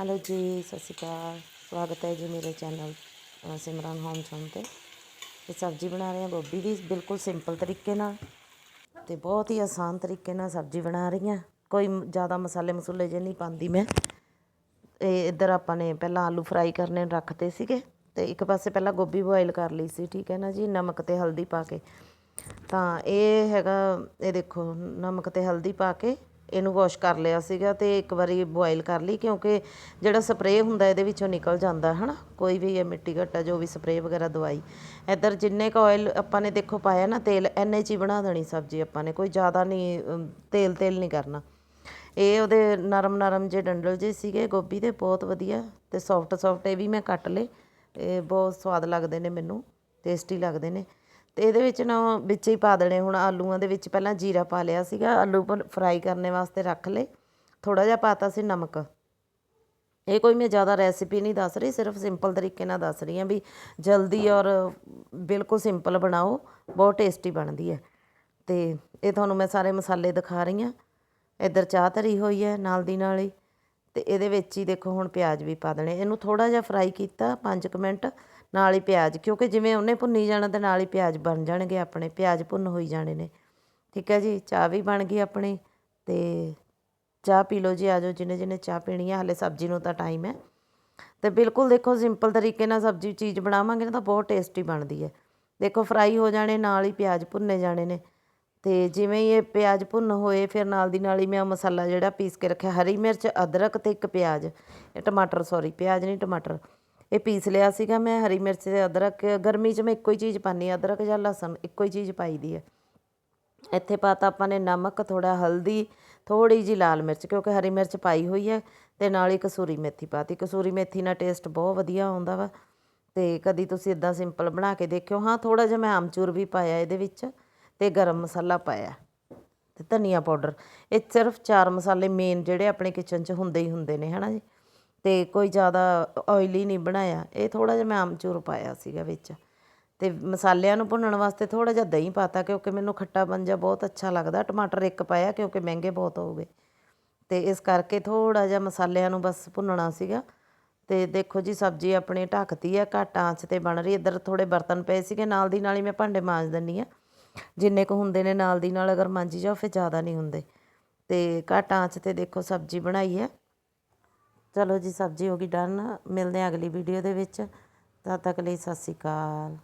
Hello ਜੀ, ਸਤਿ ਸ਼੍ਰੀ ਅਕਾਲ। ਸਵਾਗਤ ਹੈ ਜੀ ਮੇਰੇ ਚੈਨਲ ਸਿਮਰਨ ਹੋਮ ਚੋਂ ਤੇ। ਤੇ ਸਬਜ਼ੀ ਬਣਾ ਰਹੇ ਹਾਂ ਗੋਭੀ ਦੀ, ਬਿਲਕੁਲ ਸਿੰਪਲ ਤਰੀਕੇ ਨਾਲ ਤੇ ਬਹੁਤ ਹੀ ਆਸਾਨ ਤਰੀਕੇ ਨਾਲ ਸਬਜ਼ੀ ਬਣਾ ਰਹੀ ਹਾਂ। ਕੋਈ ਜ਼ਿਆਦਾ ਮਸਾਲੇ ਮਸੂਲੇ ਜੇ ਨਹੀਂ ਪਾਉਂਦੀ ਮੈਂ। ਇਹ ਇੱਧਰ ਆਪਾਂ ਨੇ ਪਹਿਲਾਂ ਆਲੂ ਫਰਾਈ ਕਰਨੇ ਰੱਖਤੇ ਸੀਗੇ ਤੇ ਇੱਕ ਪਾਸੇ ਪਹਿਲਾਂ ਗੋਭੀ ਬੋਇਲ ਕਰ ਲਈ ਸੀ, ਠੀਕ ਹੈ ਨਾ ਜੀ, ਨਮਕ ਤੇ ਹਲਦੀ ਪਾ ਕੇ। ਤਾਂ ਇਹ ਹੈਗਾ, ਇਹ ਦੇਖੋ, ਨਮਕ ਤੇ ਹਲਦੀ ਪਾ ਕੇ ਇਹਨੂੰ ਵਾਸ਼ ਕਰ ਲਿਆ ਸੀਗਾ ਤੇ ਇੱਕ ਵਾਰੀ ਬੋਇਲ ਕਰ ਲਈ ਕਿਉਂਕਿ ਜਿਹੜਾ ਸਪਰੇਅ ਹੁੰਦਾ ਇਹਦੇ ਵਿੱਚੋਂ ਨਿਕਲ ਜਾਂਦਾ, ਹਨਾ? ਕੋਈ ਵੀ ਇਹ ਮਿੱਟੀ ਘੱਟਾ ਜੋ ਵੀ ਸਪਰੇਅ ਵਗੈਰਾ ਦਵਾਈ। ਇੱਧਰ ਜਿੰਨੇ ਕ ਆਇਲ ਆਪਾਂ ਨੇ ਦੇਖੋ ਪਾਇਆ ਨਾ, ਤੇਲ ਐਨੇ ਚ ਹੀ ਬਣਾ ਦੇਣੀ ਸਬਜ਼ੀ ਆਪਾਂ ਨੇ, ਕੋਈ ਜ਼ਿਆਦਾ ਨਹੀਂ ਤੇਲ ਤੇਲ ਨਹੀਂ ਕਰਨਾ। ਇਹ ਉਹਦੇ ਨਰਮ ਨਰਮ ਜੇ ਡੰਡਲ ਜੇ ਸੀਗੇ, ਗੋਭੀ ਦੇ, ਬਹੁਤ ਵਧੀਆ ਤੇ ਸੌਫਟ ਸੌਫਟ ਇਹ ਵੀ ਮੈਂ ਕੱਟ ਲਏ। ਇਹ ਬਹੁਤ ਸਵਾਦ ਲੱਗਦੇ ਨੇ ਮੈਨੂੰ ਟੇਸਟੀ ਲੱਗਦੇ ਨੇ। ਤੇ ਇਹਦੇ ਵਿੱਚ ਨਾ ਵਿੱਚ ਹੀ ਪਾ ਦੇਣੇ ਹੁਣ ਆਲੂਆਂ ਦੇ ਵਿੱਚ ਪਹਿਲਾਂ ਜੀਰਾ ਪਾ ਲਿਆ ਸੀਗਾ ਆਲੂ ਫਰਾਈ ਕਰਨੇ ਵਾਸਤੇ ਰੱਖ ਲਏ। ਥੋੜਾ ਜਿਹਾ ਪਾਤਾ ਸੀ ਨਮਕ। ਇਹ ਕੋਈ ਮੈਂ ਜ਼ਿਆਦਾ ਰੈਸਿਪੀ ਨਹੀਂ ਦੱਸ ਰਹੀ ਸਿਰਫ ਸਿੰਪਲ ਤਰੀਕੇ ਨਾਲ ਦੱਸ ਰਹੀ ਹਾਂ ਵੀ ਜਲਦੀ ਔਰ ਬਿਲਕੁਲ ਸਿੰਪਲ ਬਣਾਓ ਬਹੁਤ ਟੇਸਟੀ ਬਣਦੀ ਹੈ। ਤੇ ਇਹ ਤੁਹਾਨੂੰ ਮੈਂ ਸਾਰੇ ਮਸਾਲੇ ਦਿਖਾ ਰਹੀ ਹਾਂ। ਇੱਧਰ ਚਾਹ ਧਰੀ ਹੋਈ ਹੈ ਨਾਲ ਦੀ ਨਾਲ ਹੀ। ਤੇ ਇਹਦੇ ਵਿੱਚ ਹੀ ਦੇਖੋ ਹੁਣ ਪਿਆਜ਼ ਵੀ ਪਾ ਦੇਣੇ। ਇਹਨੂੰ ਥੋੜਾ ਜਿਹਾ ਫਰਾਈ ਕੀਤਾ 5 ਮਿੰਟ। ਨਾਲ ਹੀ ਪਿਆਜ਼, ਕਿਉਂਕਿ ਜਿਵੇਂ ਉਹਨੇ ਭੁੰਨੀ ਜਾਣਾ ਅਤੇ ਨਾਲ ਹੀ ਪਿਆਜ਼ ਬਣ ਜਾਣਗੇ ਆਪਣੇ, ਪਿਆਜ਼ ਭੁੰਨ ਹੋਈ ਜਾਣੇ ਨੇ। ਠੀਕ ਹੈ ਜੀ, ਚਾਹ ਵੀ ਬਣ ਗਈ ਆਪਣੀ ਅਤੇ ਚਾਹ ਪੀ ਲਓ ਜੀ, ਆ ਜਾਓ ਜਿਹਨੇ ਜਿਹਨੇ ਚਾਹ ਪੀਣੀ ਹੈ ਹਾਲੇ ਸਬਜ਼ੀ ਨੂੰ ਤਾਂ ਟਾਈਮ ਹੈ। ਅਤੇ ਬਿਲਕੁਲ ਦੇਖੋ ਸਿੰਪਲ ਤਰੀਕੇ ਨਾਲ ਸਬਜ਼ੀ ਚੀਜ਼ ਬਣਾਵਾਂਗੇ ਨਾ ਤਾਂ ਬਹੁਤ ਟੇਸਟੀ ਬਣਦੀ ਹੈ। ਦੇਖੋ ਫਰਾਈ ਹੋ ਜਾਣੇ, ਨਾਲ ਹੀ ਪਿਆਜ਼ ਭੁੰਨੇ ਜਾਣੇ ਨੇ। ਅਤੇ ਜਿਵੇਂ ਹੀ ਇਹ ਪਿਆਜ਼ ਭੁੰਨ ਹੋਏ, ਫਿਰ ਨਾਲ ਦੀ ਨਾਲ ਹੀ ਮੈਂ ਉਹ ਮਸਾਲਾ ਜਿਹੜਾ ਪੀਸ ਕੇ ਰੱਖਿਆ, ਹਰੀ ਮਿਰਚ, ਅਦਰਕ ਅਤੇ ਇੱਕ ਪਿਆਜ਼, ਇਹ ਟਮਾਟਰ ਸੌਰੀ ਪਿਆਜ਼ ਨਹੀਂ, ਟਮਾਟਰ। ਇਹ ਪੀਸ ਲਿਆ ਸੀਗਾ ਮੈਂ, ਹਰੀ ਮਿਰਚ ਤੇ ਅਦਰਕ। ਗਰਮੀ 'ਚ ਮੈਂ ਇੱਕੋ ਹੀ ਚੀਜ਼ ਪਾਉਂਦੀ ਹਾਂ, ਅਦਰਕ ਜਾਂ ਲਸਣ, ਇੱਕੋ ਹੀ ਚੀਜ਼ ਪਾਈਦੀ ਹੈ। ਇੱਥੇ ਪਾਤਾ ਆਪਾਂ ਨੇ ਨਮਕ ਥੋੜਾ ਹਲਦੀ ਥੋੜੀ ਜੀ ਲਾਲ ਮਿਰਚ, ਕਿਉਂਕਿ ਹਰੀ ਮਿਰਚ ਪਾਈ ਹੋਈ ਹੈ ਤੇ ਨਾਲ ਹੀ ਕਸੂਰੀ ਮੇਥੀ ਪਾਤੀ। ਕਸੂਰੀ ਮੇਥੀ ਨਾਲ ਟੇਸਟ ਬਹੁਤ ਵਧੀਆ ਆਉਂਦਾ ਵਾ ਤੇ ਕਦੀ ਤੁਸੀਂ ਇਦਾਂ ਸਿੰਪਲ ਬਣਾ ਕੇ ਦੇਖਿਓ। ਹਾਂ ਥੋੜਾ ਜਿਹਾ ਮੈਂ ਆਮਚੂਰ ਵੀ ਪਾਇਆ ਇਹਦੇ ਵਿੱਚ ਤੇ ਗਰਮ ਮਸਾਲਾ ਪਾਇਆ ਤੇ ਧਨੀਆ ਪਾਊਡਰ। ਇਹ ਸਿਰਫ ਚਾਰ ਮਸਾਲੇ ਮੇਨ ਜਿਹੜੇ ਆਪਣੇ ਕਿਚਨ 'ਚ ਹੁੰਦੇ ਹੀ ਹੁੰਦੇ ਨੇ, ਹਨਾ ਜੀ? ਅਤੇ ਕੋਈ ਜ਼ਿਆਦਾ ਓਇਲੀ ਨਹੀਂ ਬਣਾਇਆ। ਇਹ ਥੋੜ੍ਹਾ ਜਿਹਾ ਮੈਂ ਆਮਚੂਰ ਪਾਇਆ ਸੀਗਾ ਵਿੱਚ। ਅਤੇ ਮਸਾਲਿਆਂ ਨੂੰ ਭੁੰਨਣ ਵਾਸਤੇ ਥੋੜ੍ਹਾ ਜਿਹਾ ਦਹੀਂ ਪਾਤਾ ਕਿਉਂਕਿ ਮੈਨੂੰ ਖੱਟਾ ਜਿਹਾ ਬਹੁਤ ਅੱਛਾ ਲੱਗਦਾ। ਟਮਾਟਰ ਇੱਕ ਪਾਇਆ ਕਿਉਂਕਿ ਮਹਿੰਗੇ ਬਹੁਤ ਹੋ ਗਏ। ਅਤੇ ਇਸ ਕਰਕੇ ਥੋੜ੍ਹਾ ਜਿਹਾ ਮਸਾਲਿਆਂ ਨੂੰ ਬਸ ਭੁੰਨਣਾ ਸੀਗਾ। ਅਤੇ ਦੇਖੋ ਜੀ, ਸਬਜ਼ੀ ਆਪਣੀ ਢੱਕਤੀ ਆ, ਘੱਟ ਆਂਚ ਤੇ ਬਣ ਰਹੀ। ਇੱਧਰ ਥੋੜ੍ਹੇ ਬਰਤਨ ਪਏ ਸੀਗੇ, ਨਾਲ ਦੀ ਨਾਲ ਹੀ ਮੈਂ ਭਾਂਡੇ ਮਾਂਜ ਦਿੰਦੀ ਆ। ਜਿੰਨੇ ਕੁ ਹੁੰਦੇ ਨੇ ਨਾਲ ਦੀ ਨਾਲ ਅਗਰ ਮਾਂਜੀ ਜਾਓ, ਫਿਰ ਜ਼ਿਆਦਾ ਨਹੀਂ ਹੁੰਦੇ। ਅਤੇ ਘੱਟ ਆਂਚ ਤੇ ਦੇਖੋ ਸਬਜ਼ੀ ਬਣਾਈ ਹੈ ਚਲੋ ਜੀ, ਸਬਜ਼ੀ ਹੋ ਗਈ ਡਨ। ਮਿਲਦੇ ਹਾਂ ਅਗਲੀ ਵੀਡੀਓ ਦੇ ਵਿੱਚ। ਤਦ ਤੱਕ ਲਈ ਸਤਿ ਸ਼੍ਰੀ ਅਕਾਲ।